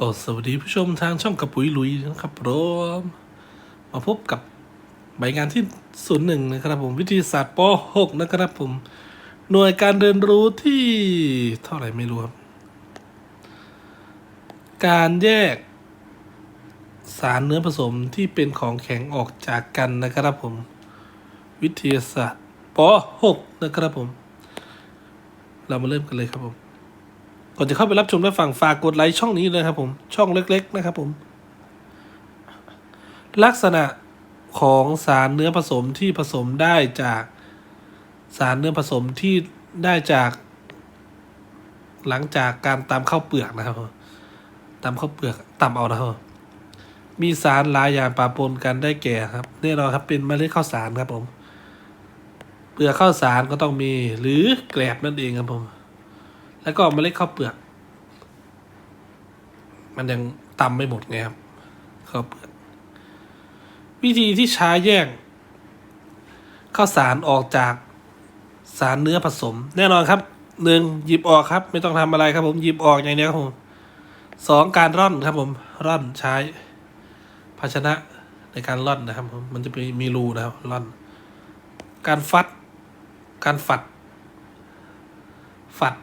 ก็สวัสดีผู้ชมทางช่องกระปุยลุยนะครับผมมาพบกับใบงานที่ศูนย์หนึ่งนะครับผมวิทยาศาสตร์ป .6 นะครับผม หน่วยการเรียนรู้ที่เท่าไหร่ไม่รู้ครับ การแยกสารเนื้อผสมที่เป็นของแข็งออกจากกันนะครับผม วิทยาศาสตร์ป .6 นะครับผม เรามาเริ่มกันเลยครับผม ก่อนจะเข้าไปรับชมและฟังฝากกดไลค์ช่องนี้เลยครับผมช่องเล็ก ๆ นะครับผม ลักษณะของสารเนื้อผสมที่ผสมได้จากสารเนื้อผสมที่ได้จาก หลังจากการตำข้าวเปลือกนะครับผมตำข้าวเปลือกตำเอานะครับมมีสารหลายอย่างปะปนกันได้แก่ครับแน่นอนครับเป็นเมล็ดข้าวสารครับผม เปลือกข้าวสารก็ต้องมีหรือแกลบนั่นเองครับผม แล้วก็เมล็ดข้าวเปลือก มันยังตำไม่หมดไงครับข้าวเปลือก วิธีที่ใช้แยกข้าวสารออกจากสารเนื้อผสม แน่นอนครับหนึ่งหยิบออกครับ ไม่ต้องทำอะไรครับ ผมหยิบออกอย่างเดียวครับผมสองการร่อนครับผมร่อนใช้ ภาชนะในการร่อนนะครับผมมันจะมีมีรูนะครับร่อน การฟัด การฝัด ฝัด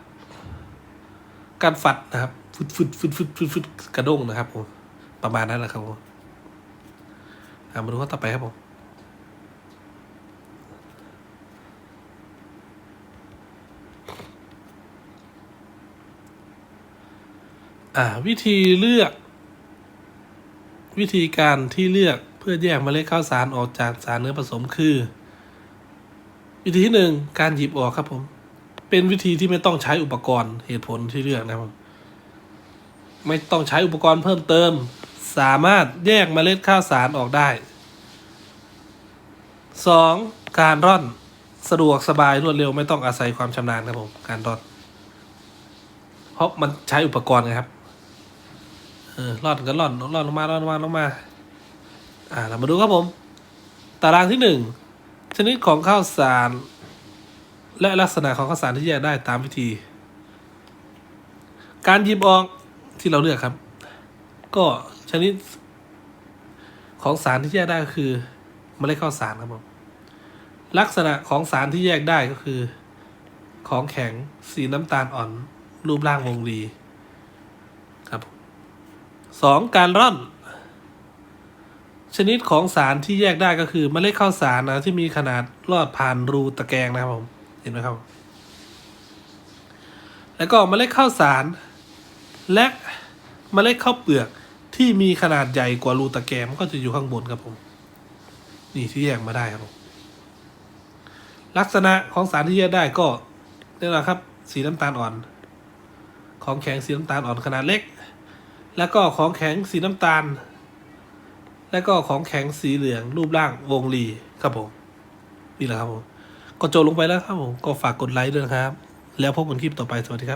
การฝัดนะครับฟึดฟึดฟึดฟึดฟึดฟึดกระด้งนะครับผมประมาณนั้นแหละครับผมมาดูข้อต่อไปครับผมอ่าวิธีเลือก วิธีการที่เลือกเพื่อแยกเมล็ดข้าวสารออกจากสารเนื้อผสมคือ วิธีที่หนึ่งการหยิบออกครับผม เป็นวิธีที่ไม่ต้องใช้อุปกรณ์เหตุผลที่เลือกนะครับ ไม่ต้องใช้อุปกรณ์เพิ่มเติม สามารถแยกเมล็ดข้าวสารออกได้ 2. การร่อนสะดวกสบายรวดเร็วไม่ต้องอาศัยความชำนาญครับผมการร่อน เพราะมันใช้อุปกรณ์ไงครับเออร่อนก็ร่อนร่อนลงมาร่อนลงมาลงมา อ่าเรามาดูครับผม ตารางที่หนึ่งชนิดของข้าวสาร และลักษณะของข้าวสารที่แยกได้ตามวิธี การหยิบออกที่เราเลือกครับ ก็ชนิดของสารที่แยกได้ก็คือเมล็ดข้าวสารครับผมลักษณะของสารที่แยกได้ก็คือ ของแข็งสีน้ำตาลอ่อน รูปร่างวงรีครับสองการร่อน ชนิดของสารที่แยกได้ก็คือเมล็ดข้าวสารนะที่มีขนาดลอดผ่านรูตะแกรงนะครับผม เห็นไหมครับ แล้วก็เมล็ดข้าวสาร และเมล็ดข้าวเปลือกที่มีขนาดใหญ่กว่ารูตะแกรงมันก็จะอยู่ข้างบนครับผม นี่ที่แยกมาได้ครับผมลักษณะของสารที่แยกได้ก็นี่แหละครับ สีน้ำตาลอ่อน ของแข็งสีน้ำตาลอ่อนขนาดเล็ก แล้วก็ของแข็งสีน้ำตาล แล้วก็ของแข็งสีเหลืองรูปร่างวงรีครับผมนี่แหละครับผม ก็จบลงไปแล้วครับผมก็ฝากกดไลค์ด้วยนะครับ แล้วพบกันคลิปต่อไปสวัสดีครับ